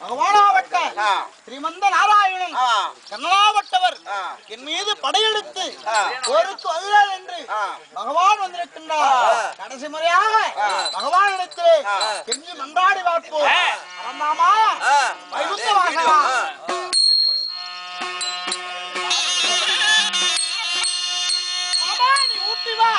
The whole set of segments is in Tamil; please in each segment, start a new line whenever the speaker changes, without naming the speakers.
பகவானாவட்ட. ஸ்ரீமந்த நாராயணன். கண்ணனாவட்டவர். என் மீது படையெடுத்து. போருக்கு வருகிறார் என்று. பகவான் வந்திருக்கின்றார் கடைசி முறையாக பகவான் இடத்திலே
ஆ.
கெஞ்சி மன்றாடி பார்ப்போம் பரந்தாமா வைகுந்த நீ ஊட்டி வா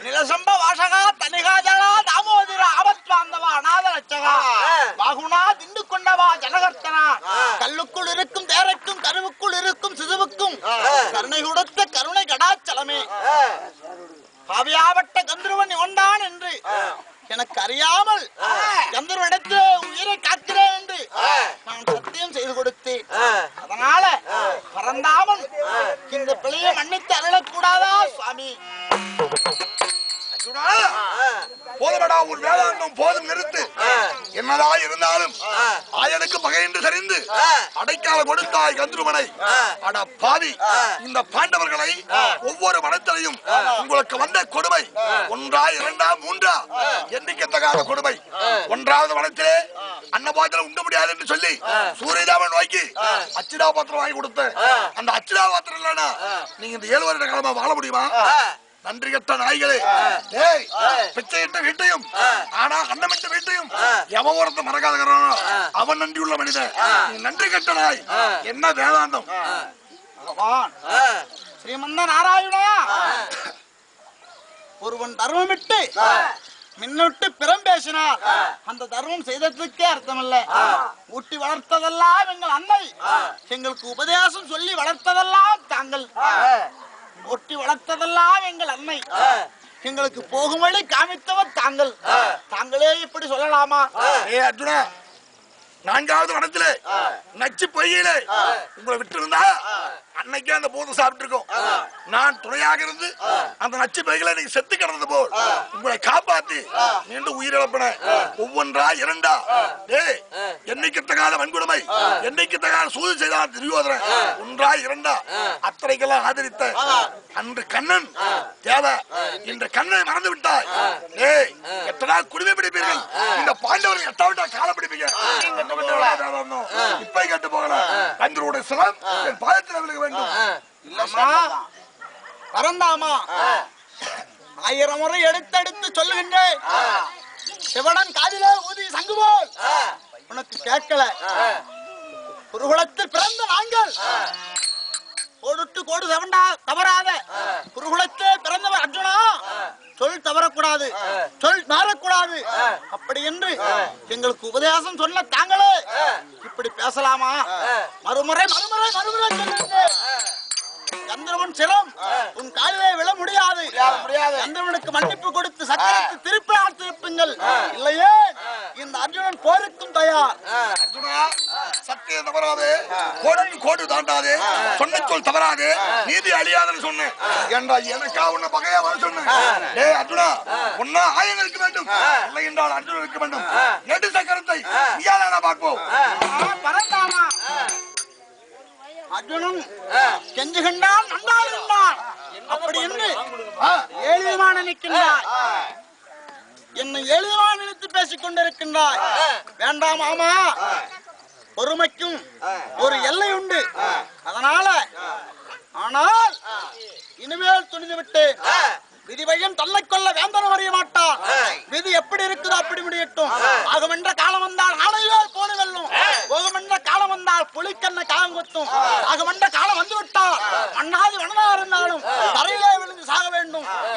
நிலசம்ப வாசகா தனிகாஜலா தாமோதிர ஆபத்வாந்தவா அநாத ரட்சகா
ஆ.
பாகுனா திண்டு கொண்டவா ஜனகர்த்தனா. கல்லுக்குள் இருக்கும் தேரைக்கும் கருவுக்குள் இருக்கும் சிசுவுக்கும்
ஆ.
கருணை கொடுத்த கருணை கடாச்சலமே
ஆ.
பாவியாவட்ட கந்தருவன் இவன்தான் என்று. எனக்கு அறியாமல். கந்தர்வனிடத்தில் உயிரை காக்கிறேன் என்று. நான் சத்தியம் செய்து கொடுத்தேன். அதனால பறந்தாமல் இந்த பிழையை மன்னித்து அருளக்கூடாதா சுவாமி
உன் வேதாந்தம் போதும் நிறுத்து. என்னதா இருந்தாலும். ஆயனுக்கு பகையின்று சரிந்து. அடைக்கால கொடுத்தாய் கந்துருமனை. அட பாவி. இந்த பாண்டவர்களை ஒவ்வொரு வனத்திலையும் உங்களுக்கு வந்த கொடுமை ஒன்றா இரண்டா மூன்றா எண்ணிக்கத்தகாத கொடுமை. ஒன்றாவது வனத்திலே அன்னபாத்திரம் உண்ட முடியாது என்று சொல்லி சூரியதாமன் நோக்கி அச்சிடா பாத்திரம் வாங்கி கொடுத்து அந்த அச்சிடா பாத்திரம் இல்லைன்னா நீங்க இந்த ஏழு வருட காலமா வாழ முடியுமா? நன்றி கெட்ட நாய்களே டேய் பிச்சையிட்ட வீட்டையும் ஆனா அன்னமிட்ட வீட்டையும் எவன் ஒருத்த மறக்காதகிறானோ அவன் நன்றி உள்ள மனிதன் நீ நன்றி கெட்ட நாய் என்ன வேதாந்தம்?
பகவான். ஸ்ரீமந்த நாராயணா. ஒருவன் தர்மமிட்டு மின்னுட்டு பிறம் பேசினார். அந்த தர்மம் செய்ததுக்கே அர்த்தமில்ல. ஊட்டி வளர்த்ததெல்லாம் எங்கள் அன்னை. எங்களுக்கு உபதேசம் சொல்லி வளர்த்ததெல்லாம் தாங்கள். ஒட்டி வளர்த்ததெல்லாம் எங்கள் அன்னை எங்களுக்கு போகும் வழி காமித்தவர் தாங்கள். தாங்களே இப்படி சொல்லலாமா?
ஏ அர்ஜுனா நான்காவது வனத்திலே நச்சு பொய்யிலே உங்களை விட்டு இருந்தா அன்னைக்கே அந்த பூதம் சாப்பிட்டு இருக்கோம் நான் துணையாக இருந்து அந்த நச்சு பைகளை நீங்க செத்து கிடந்தது போல் உங்களை காப்பாத்தி மீண்டும் உயிரிழப்பன. ஒவ்வொன்றா இரண்டா. டேய் என்னைக்கு தகாத வன்கொடுமை. என்னைக்கு தகாத சூது செய்தான் துரியோதரன் ஒன்றா இரண்டா. அத்தனைக்கெல்லாம் ஆதரித்த அன்று கண்ணன். தேவை இன்று கண்ணனை மறந்து விட்டாய் டேய் எத்தனா குடிமை பிடிப்பீர்கள். இந்த பாண்டவர்கள் எட்டாவிட்டா கால பிடிப்பீங்க. இப்ப கேட்டு போகலாம். கந்தருடைய சிலம் என் பாதத்தில் விழுக வேண்டும்.
இல்லமா பரந்தாமா. ஆயிரம் முறை எடுத்தெடுத்து சொல்லுகின்றேன். சிவடன் காதிலே ஊதி சங்கு போல் உனக்கு கேட்கல. குருகுலத்தில் பிறந்த நாங்கள். கோடுட்டு கோடு தவண்டா தவறாத. குருகுலத்திலே பிறந்தவர் அர்ஜுனா. சொல் தவறக்கூடாது. சொல் மாறக்கூடாது. அப்படி என்று எங்களுக்கு உபதேசம் சொன்ன தாங்களே. இப்படி பேசலாமா? மறுமுறை மறுமுறை மறுமுறை சொல்லுங்கள். சந்திரவன் சிரம் உன் காலிலே விழ முடியாது. சந்திரவனுக்கு மன்னிப்பு கொடுத்து சக்கரத்தை திருப்பி திருப்புங்கள் இல்லையே? இந்த அர்ஜுனன் போருக்கும் தயார்.
அர்ஜுனா சத்திய தவறாது. கோடு கோடு தாண்டாது. சொன்ன சொல் தவறாது. நீதி அழியாதுன்னு சொன்னேன் ஏண்டா எனக்கா உன்னை பகையா வர சொன்னேன் டேய் அர்ஜுனா உன்னா ஆயம் இருக்க வேண்டும். இல்லை என்றால் அர்ஜுனன் இருக்க வேண்டும். நெடு சக்கரத்தை நீயாதானா பார்ப்போம்?
அர்ஜுனன் கெஞ்சுகின்றான் நன்றால் இருந்தான் அப்படி என்று ஏழுமான நிற்கின்றாய். என்னை எளிதாக நினைத்து பேசிக் கொண்டிருக்கின்றாய். வேண்டாம் ஆமா பொறுமைக்கும் ஒரு எல்லை உண்டு. அதனால ஆனால் இனிமேல் துணிந்து விட்டு விதிவையும் தள்ளை கொள்ள வேந்தன வரைய மாட்டான் விதி எப்படி இருக்குதோ அப்படி முடியட்டும். ஆகமென்ற காலம் வந்தால்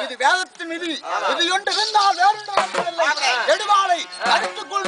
இது வேதத்தின் விதி. இது ஒன்று இருந்தால் வேறு நெடுவாலை எடுவாளை அடித்துக்கொள்